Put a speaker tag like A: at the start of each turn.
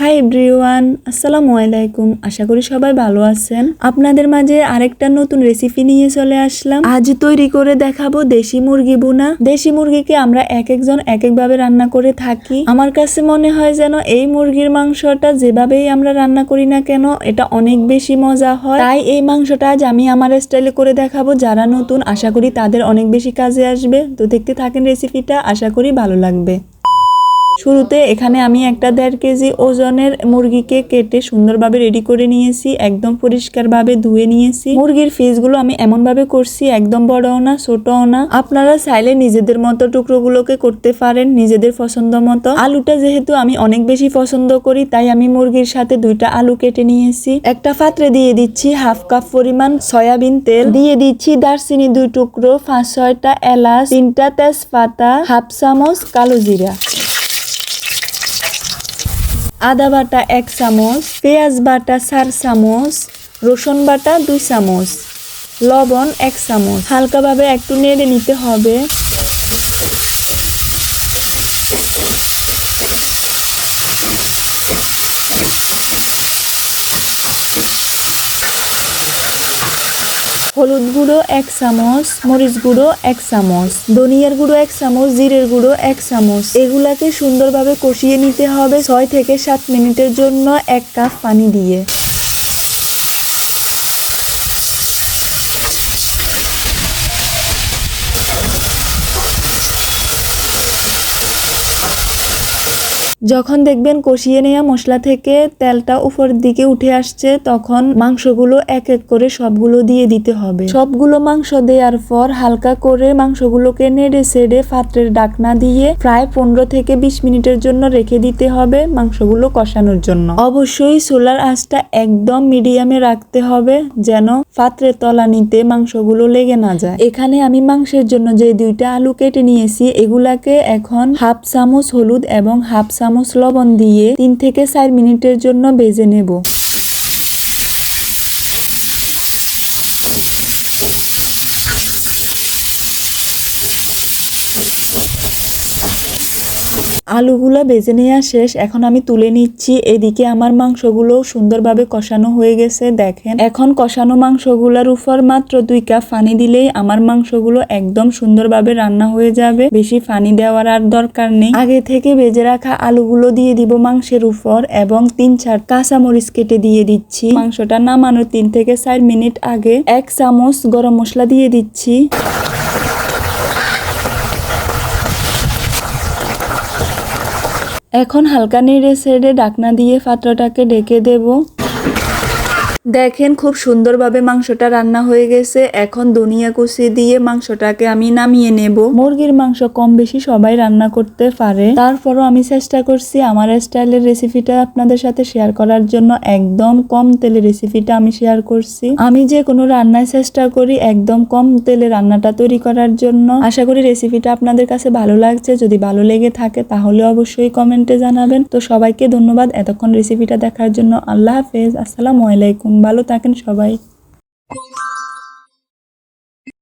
A: Hi everyone আসসালামু আলাইকুম। আশা করি সবাই ভালো আছেন। আপনাদের মাঝে আরেকটা নতুন রেসিপি নিয়ে চলে আসলাম। আজ তৈরি করে দেখাবো দেশি মুরগি বোনা দেশি মুরগিকে আমরা এক একজন এক একভাবে রান্না করে থাকি। আমার কাছে মনে হয় যেন এই মুরগির মাংসটা যেভাবেই আমরা রান্না করি না কেন, এটা অনেক বেশি মজা হয়। তাই এই মাংসটা আজ আমি আমার স্টাইলে করে দেখাবো। যারা নতুন, আশা করি তাদের অনেক বেশি কাজে আসবে। তো দেখতে থাকেন রেসিপিটা আশা করি ভালো লাগবে। শুরুতে এখানে আমি একটা দেড় কেজি ওজনের মুরগিকে কেটে সুন্দরভাবে রেডি করে নিয়েছি, একদম পরিষ্কারভাবে ধুয়ে নিয়েছি। মুরগির ফিসগুলো আমি এমনভাবে করছি, একদম বড়ও না, ছোটও না। আপনারা চাইলে নিজেদের মতো টুকরোগুলোকে করতে পারেন, নিজেদের পছন্দ মতো। আলুটা যেহেতু আমি অনেক বেশি পছন্দ করি, তাই আমি মুরগির সাথে দুইটা আলু কেটে নিয়েছি। একটা পাত্রে দিয়ে দিচ্ছি হাফ কাপ পরিমাণ সয়াবিন তেল। দিয়ে দিচ্ছি দারচিনি দুই টুকরো, পাঁচ ছয়টা এলাচ, তিনটা তেজপাতা, হাফ চামচ কালো জিরা। আদা বাটা এক চামচ, পেঁয়াজ বাটা চার চামচ, রসুন বাটা দুই চামচ, লবণ এক চামচ। হালকাভাবে একটু নেড়ে নিতে হবে। হলুদ গুঁড়ো এক চামচ, মরিচ গুঁড়ো এক চামচ, ধনিয়ার গুঁড়ো এক চামচ, জিরের গুঁড়ো এক চামচ। এগুলাকে সুন্দরভাবে কষিয়ে নিতে হবে ছয় থেকে সাত মিনিটের জন্য এক কাপ পানি দিয়ে। যখন দেখবেন কষিয়ে নেওয়া মশলা থেকে তেলটা উপর দিকে উঠে আসছে, তখন মাংসগুলো এক এক করে সবগুলো দিয়ে দিতে হবে। সবগুলো মাংস দেওয়ার পর হালকা করে মাংসগুলোকে নেড়ে সেড়ে পাত্রের ডাকনা দিয়ে প্রায় পনেরো থেকে বিশ মিনিটের জন্য রেখে দিতে হবে মাংসগুলো কষানোর জন্য। অবশ্যই সোলার আঁচটা একদম মিডিয়ামে রাখতে হবে যেন পাত্রের তলানিতে মাংসগুলো লেগে না যায়। এখানে আমি মাংসের জন্য যে দুইটা আলু কেটে নিয়েছি, এগুলাকে এখন হাফ চামচ হলুদ এবং হাফ চামচ লবণ দিয়ে তিন থেকে চার মিনিটের জন্য ভেজে নেব। আলুগুলো বেজে নেওয়া শেষ। এখন আমি তুলে নিচ্ছি। এদিকে আমার মাংসগুলো সুন্দরভাবে কষানো হয়ে গেছে, দেখেন। এখন কষানো মাংসগুলোর উপর মাত্র দুই কাপ পানি দিলেই আমার মাংসগুলো একদম সুন্দরভাবে রান্না হয়ে যাবে। বেশি পানি দেওয়ার আর দরকার নেই। আগে থেকে বেজে রাখা আলুগুলো দিয়ে দিব মাংসের উপর এবং তিন চার কাঁচা মরিচ কেটে দিয়ে দিচ্ছি। মাংসটা নামানোর তিন থেকে চার মিনিট আগে এক চামচ গরম মশলা দিয়ে দিচ্ছি। এখন হালকা নেড়ে সেড়ে ডাকনা দিয়ে পাত্রটাকে ঢেকে দেব। দেখেন, খুব সুন্দরভাবে মাংসটা রান্না হয়ে গেছে। এখন ধনিয়া কুচি দিয়ে মাংসটাকে আমি নামিয়ে নেব। মুরগির মাংস কম বেশি সবাই রান্না করতে পারে। তারপরও আমি চেষ্টা করছি আমার স্টাইলের রেসিপিটা আপনাদের সাথে শেয়ার করার জন্য। একদম কম তেলে রেসিপিটা আমি শেয়ার করছি। আমি যে কোনো রান্নায় চেষ্টা করি একদম কম তেলে রান্নাটা তৈরি করার জন্য। আশা করি রেসিপিটা আপনাদের কাছে ভালো লাগছে। যদি ভালো লেগে থাকে তাহলে অবশ্যই কমেন্টে জানাবেন। তো সবাইকে ধন্যবাদ এতক্ষণ রেসিপিটা দেখার জন্য। আল্লাহ হাফেজ। আসসালামু আলাইকুম। ভালো থাকেন সবাই।